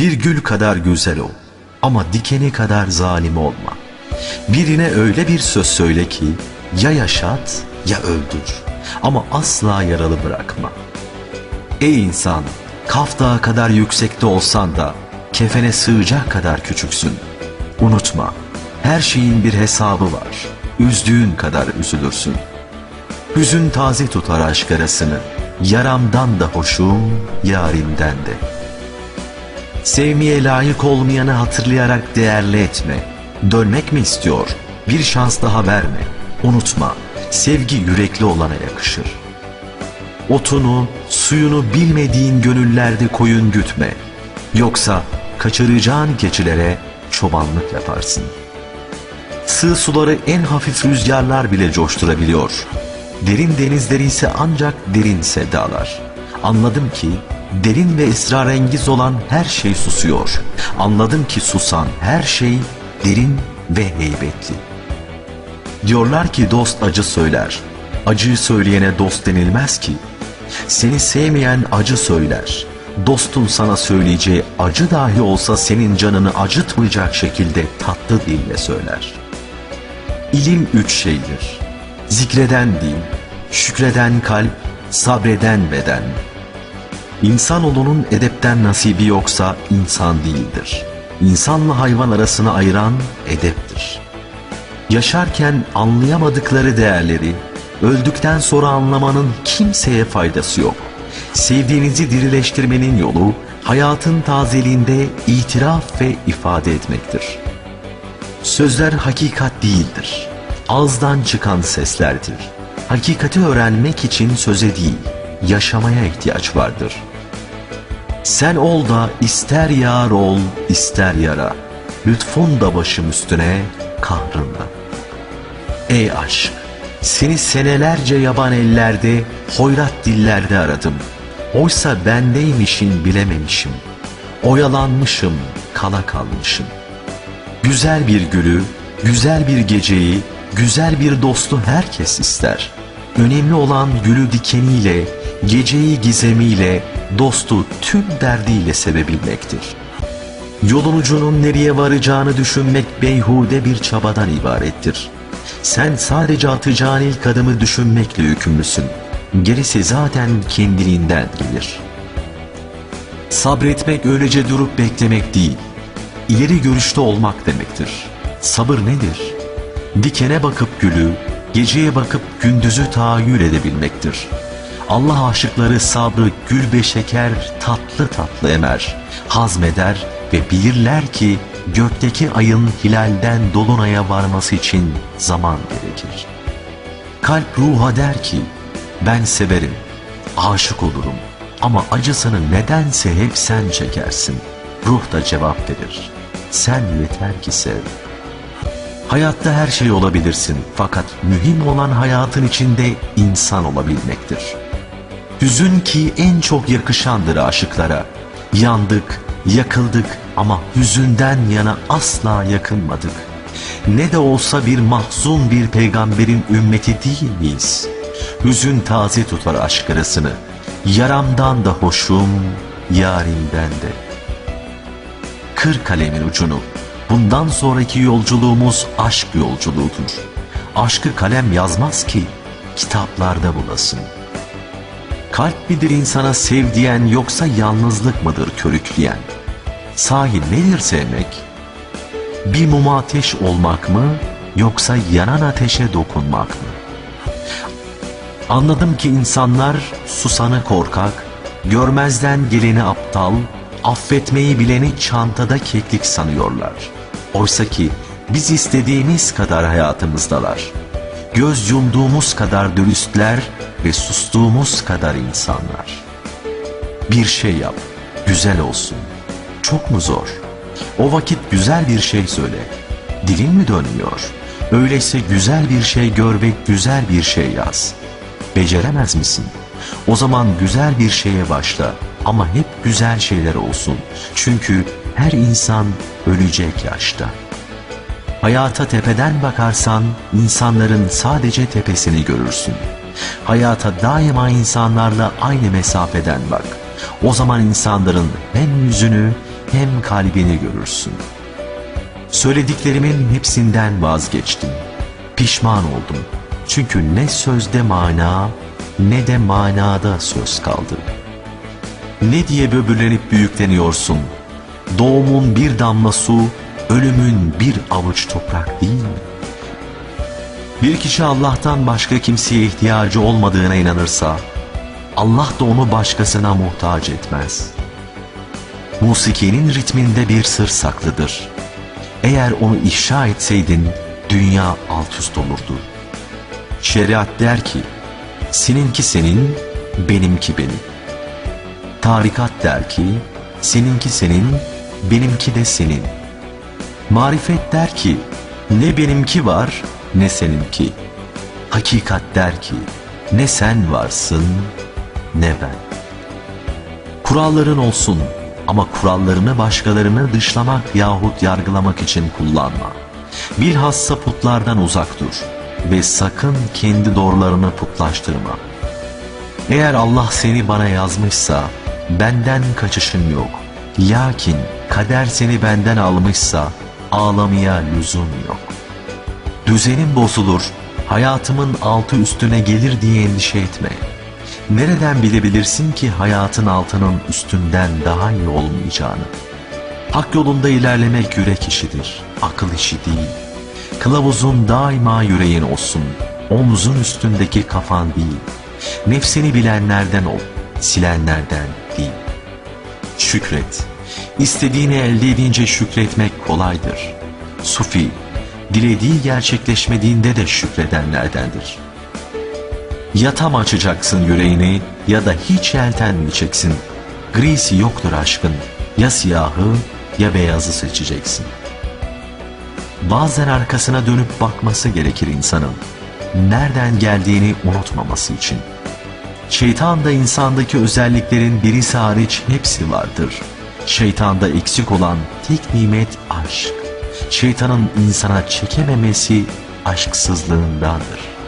Bir gül kadar güzel ol ama dikeni kadar zalim olma. Birine öyle bir söz söyle ki ya yaşat ya öldür ama asla yaralı bırakma. Ey insan, Kaf Dağı kadar yüksekte olsan da kefene sığacak kadar küçüksün. Unutma, her şeyin bir hesabı var. Üzdüğün kadar üzülürsün. Hüzün taze tutar aşk arasını. Yaramdan da hoşum, yarimden de. Sevmeye layık olmayanı hatırlayarak değerli etme. Dönmek mi istiyor? Bir şans daha verme. Unutma, sevgi yürekli olana yakışır. Otunu, suyunu bilmediğin gönüllerde koyun gütme. Yoksa kaçıracağın keçilere çobanlık yaparsın. Sığ suları en hafif rüzgarlar bile coşturabiliyor. Derin denizleri ise ancak derin sevdalar. Anladım ki derin ve esrarengiz olan her şey susuyor. Anladım ki susan her şey derin ve heybetli. Diyorlar ki dost acı söyler. Acıyı söyleyene dost denilmez ki. Seni sevmeyen acı söyler. Dostun sana söyleyeceği acı dahi olsa senin canını acıtmayacak şekilde tatlı dille söyler. İlim üç şeydir. Zikreden dil, şükreden kalp, sabreden beden. İnsanoğlunun edepten nasibi yoksa insan değildir. İnsanla hayvan arasını ayıran edeptir. Yaşarken anlayamadıkları değerleri, öldükten sonra anlamanın kimseye faydası yok. Sevdiğinizi dirileştirmenin yolu, hayatın tazeliğinde itiraf ve ifade etmektir. Sözler hakikat değildir. Ağızdan çıkan seslerdir. Hakikati öğrenmek için söze değil, yaşamaya ihtiyaç vardır. Sen ol da ister yar ol, ister yara. Lütfun da başım üstüne, kahrında. Ey aşk, seni senelerce yaban ellerde, hoyrat dillerde aradım. Oysa bendeymişin bilememişim. Oyalanmışım, kala kalmışım. Güzel bir gülü, güzel bir geceyi, güzel bir dostu herkes ister. Önemli olan gülü dikeniyle, geceyi gizemiyle, dostu tüm derdiyle sevebilmektir. Yolun ucunun nereye varacağını düşünmek beyhude bir çabadan ibarettir. Sen sadece atacağın ilk adımı düşünmekle yükümlüsün. Gerisi zaten kendiliğinden gelir. Sabretmek öylece durup beklemek değil, ileri görüşte olmak demektir. Sabır nedir? Dikene bakıp gülü, geceye bakıp gündüzü tahayyül edebilmektir. Allah aşıkları sabrı gül ve şeker tatlı tatlı emer, hazmeder ve bilirler ki gökteki ayın hilalden dolunaya varması için zaman gerekir. Kalp ruha der ki, ben severim, aşık olurum ama acısını nedense hep sen çekersin. Ruh da cevap verir, sen yeter ki sev. Hayatta her şey olabilirsin fakat mühim olan hayatın içinde insan olabilmektir. Hüzün ki en çok yakışandır aşıklara. Yandık, yakıldık ama hüzünden yana asla yakınmadık. Ne de olsa bir mahzun bir peygamberin ümmeti değil miyiz? Hüzün taze tutar aşk arasını. Yaramdan da hoşum, yarimden de. Kır kalemin ucunu. Bundan sonraki yolculuğumuz aşk yolculuğudur. Aşkı kalem yazmaz ki kitaplarda bulasın. Kalp midir insana sev diyen yoksa yalnızlık mıdır körükleyen? Sahi nedir sevmek? Bir mum ateş olmak mı yoksa yanan ateşe dokunmak mı? Anladım ki insanlar susanı korkak, görmezden geleni aptal, affetmeyi bileni çantada keklik sanıyorlar. Oysa ki biz istediğimiz kadar hayatımızdalar. Göz yumduğumuz kadar dürüstler ve sustuğumuz kadar insanlar. Bir şey yap, güzel olsun. Çok mu zor? O vakit güzel bir şey söyle. Dilin mi dönmüyor? Öyleyse güzel bir şey gör ve güzel bir şey yaz. Beceremez misin? O zaman güzel bir şeye başla ama hep güzel şeyler olsun. Çünkü her insan ölecek yaşta. Hayata tepeden bakarsan insanların sadece tepesini görürsün. Hayata daima insanlarla aynı mesafeden bak. O zaman insanların hem yüzünü hem kalbini görürsün. Söylediklerimin hepsinden vazgeçtim. Pişman oldum. Çünkü ne sözde mana ne de manada söz kaldı. Ne diye böbürlenip büyükleniyorsun? Doğumun bir damla su, ölümün bir avuç toprak değil mi? Bir kişi Allah'tan başka kimseye ihtiyacı olmadığına inanırsa, Allah da onu başkasına muhtaç etmez. Musikinin ritminde bir sır saklıdır. Eğer onu ifşa etseydin, dünya alt üst olurdu. Şeriat der ki, seninki senin, benimki benim. Tarikat der ki, seninki senin, benimki de senin. Marifet der ki, ne benimki var, ne seninki. Hakikat der ki, ne sen varsın, ne ben. Kuralların olsun ama kurallarını başkalarını dışlamak yahut yargılamak için kullanma. Bilhassa putlardan uzak dur ve sakın kendi doğrularını putlaştırma. Eğer Allah seni bana yazmışsa benden kaçışın yok. Lakin kader seni benden almışsa ağlamaya lüzum yok. Düzenin bozulur, hayatımın altı üstüne gelir diye endişe etme. Nereden bilebilirsin ki hayatın altının üstünden daha iyi olmayacağını? Hak yolunda ilerlemek yürek işidir, akıl işi değil. Kılavuzun daima yüreğin olsun, omzun üstündeki kafan değil. Nefsini bilenlerden ol, silenlerden değil. Şükret. İstediğini elde edince şükretmek kolaydır. Sufi, dilediği gerçekleşmediğinde de şükredenlerdendir. Ya tam açacaksın yüreğini ya da hiç yeltenmeyeceksin. Grisi yoktur aşkın. Ya siyahı ya beyazı seçeceksin. Bazen arkasına dönüp bakması gerekir insanın. Nereden geldiğini unutmaması için. Şeytanda insandaki özelliklerin birisi hariç hepsi vardır. Şeytanda eksik olan tek nimet aşk. Şeytanın insana çekememesi aşksızlığındandır.